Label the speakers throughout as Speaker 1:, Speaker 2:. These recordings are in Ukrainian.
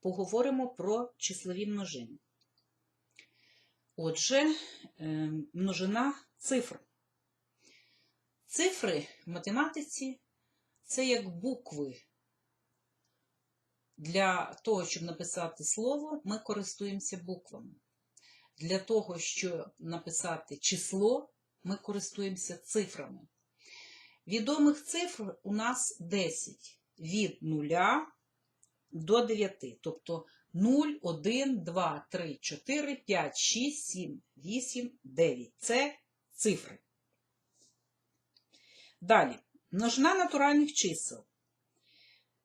Speaker 1: поговоримо про числові множини. Отже, е, множина цифр. Цифри в математиці це як букви. Для того, щоб написати слово, ми користуємося буквами. Для того, щоб написати число, ми користуємося цифрами. Відомих цифр у нас 10 від 0 до 9. Тобто 0, 1, 2, 3, 4, 5, 6, 7, 8, 9. Це цифри. Далі. Множина натуральних чисел.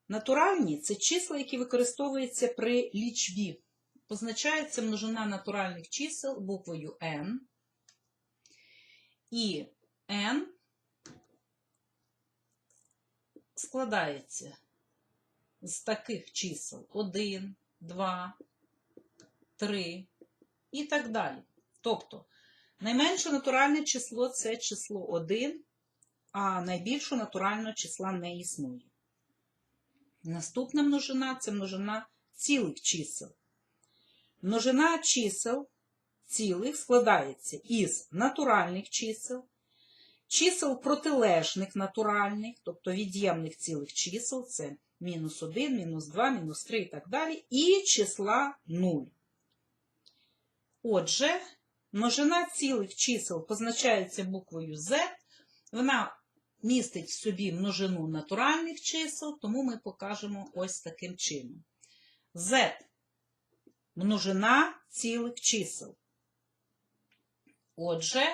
Speaker 1: Натуральні це числа, які використовуються при лічбі. Позначається множина натуральних чисел буквою n. І n складається з таких чисел 1, 2, 3 і так далі. Тобто, найменше натуральне число це число 1, а найбільшого натурального числа не існує. Наступна множина це множина цілих чисел. Множина чисел цілих складається із натуральних чисел, чисел протилежних натуральних, тобто від'ємних цілих чисел, це мінус 1, мінус 2, мінус 3 і так далі, і числа 0. Отже, множина цілих чисел позначається буквою Z, вона містить в собі множину натуральних чисел, тому ми покажемо ось таким чином. Z – множина цілих чисел. Отже,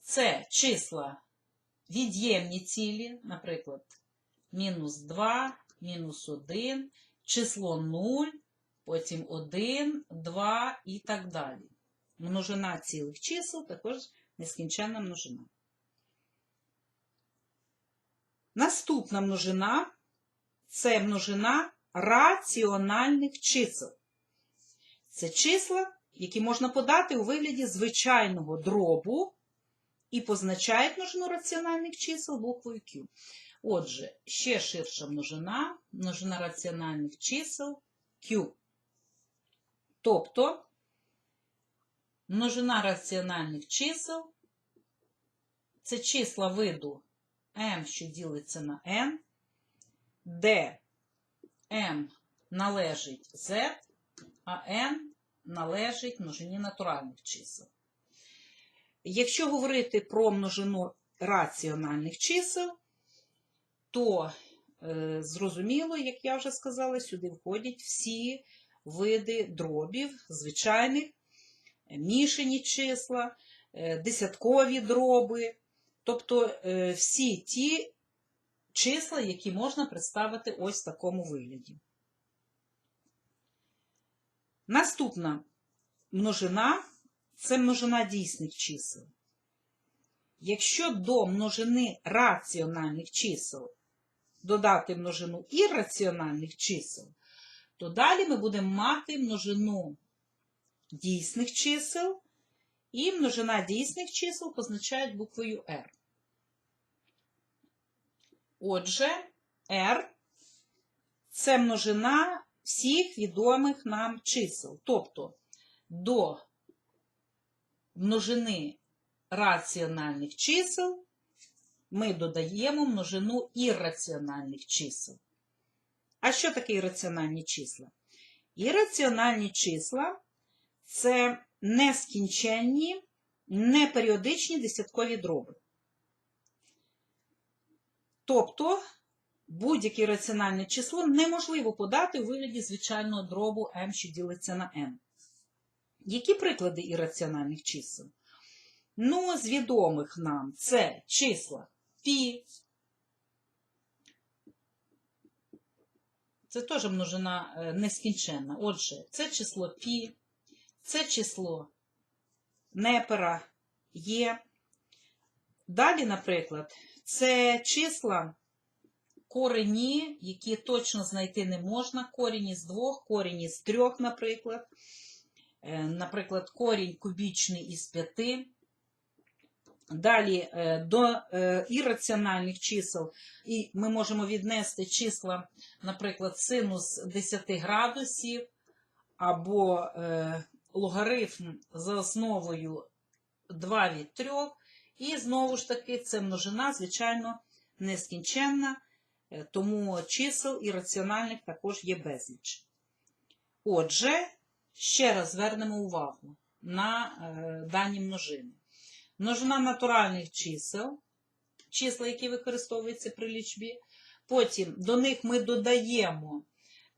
Speaker 1: це числа від'ємні цілі, наприклад, мінус 2, мінус 1, число 0, потім 1, 2 і так далі. Множина цілих чисел також нескінченна множина. Наступна множина це множина раціональних чисел. Це числа, які можна подати у вигляді звичайного дробу і позначають множину раціональних чисел буквою Q. Отже, ще ширша множина, множина раціональних чисел Q. Тобто, множина раціональних чисел це числа виду m, що ділиться на n, де m належить z, а n належить множині натуральних чисел. Якщо говорити про множину раціональних чисел, то е, зрозуміло, як я вже сказала, сюди входять всі види дробів, звичайних, мішані числа, е, десяткові дроби, тобто е, всі ті числа, які можна представити ось в такому вигляді. Наступна множина це множина дійсних чисел. Якщо до множини раціональних чисел додати множину ірраціональних чисел, то далі ми будемо мати множину дійсних чисел, і множина дійсних чисел позначають буквою R. Отже, R це множина всіх відомих нам чисел. Тобто до множини раціональних чисел ми додаємо множину ірраціональних чисел. А що таке ірраціональні числа? Ірраціональні числа це нескінченні, неперіодичні десяткові дроби. Тобто будь-яке раціональне число неможливо подати у вигляді звичайного дробу m, що ділиться на n. Які приклади ірраціональних чисел? Ну, з відомих нам це числа π. Це теж множина е, нескінченна. Отже, це число π, це число непера є. Далі, наприклад, це числа корені, які точно знайти не можна. Корінь із двох, корінь із трьох, наприклад. Е, Наприклад, корінь кубічний із п'яти. Далі е, до е, ірраціональних чисел, і ми можемо віднести числа, наприклад, синус 10 градусів або е, логарифм за основою 2 від 3. І знову ж таки, це множина, звичайно, нескінченна, тому чисел ірраціональних також є безліч. Отже, ще раз звернемо увагу на дані множини. Множина натуральних чисел, числа, які використовуються при лічбі. Потім до них ми додаємо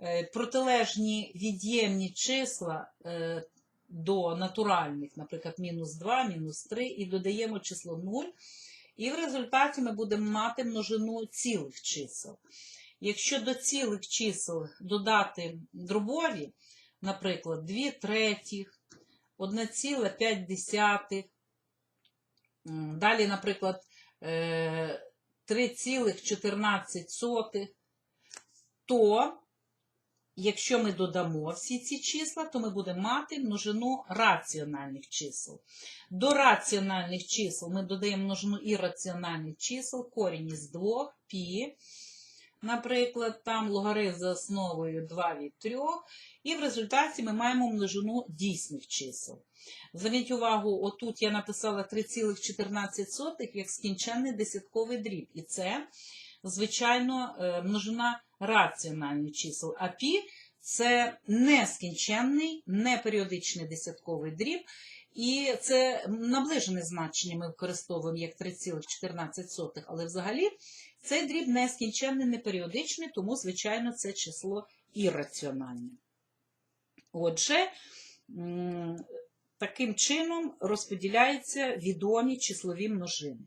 Speaker 1: е, протилежні від'ємні числа е, до натуральних, наприклад, мінус 2, мінус 3, і додаємо число 0. І в результаті ми будемо мати множину цілих чисел. Якщо до цілих чисел додати дробові, наприклад, 2 третіх, 1,5, м, далі, наприклад, е, 3,14, то якщо ми додамо всі ці числа, то ми будемо мати множину раціональних чисел. До раціональних чисел ми додаємо множину ірраціональних чисел, корінь із 2, пі, наприклад, там логарифм за основою 2 від 3, і в результаті ми маємо множину дійсних чисел. Зверніть увагу, отут я написала 3,14 як скінченний десятковий дріб. І це, звичайно, е, множина раціональних чисел. А пі це нескінченний, неперіодичний десятковий дріб. І це наближене значення ми використовуємо як 3,14, але взагалі цей дріб нескінченний, неперіодичний, тому, звичайно, це число ірраціональне. Отже, таким чином розподіляються відомі числові множини.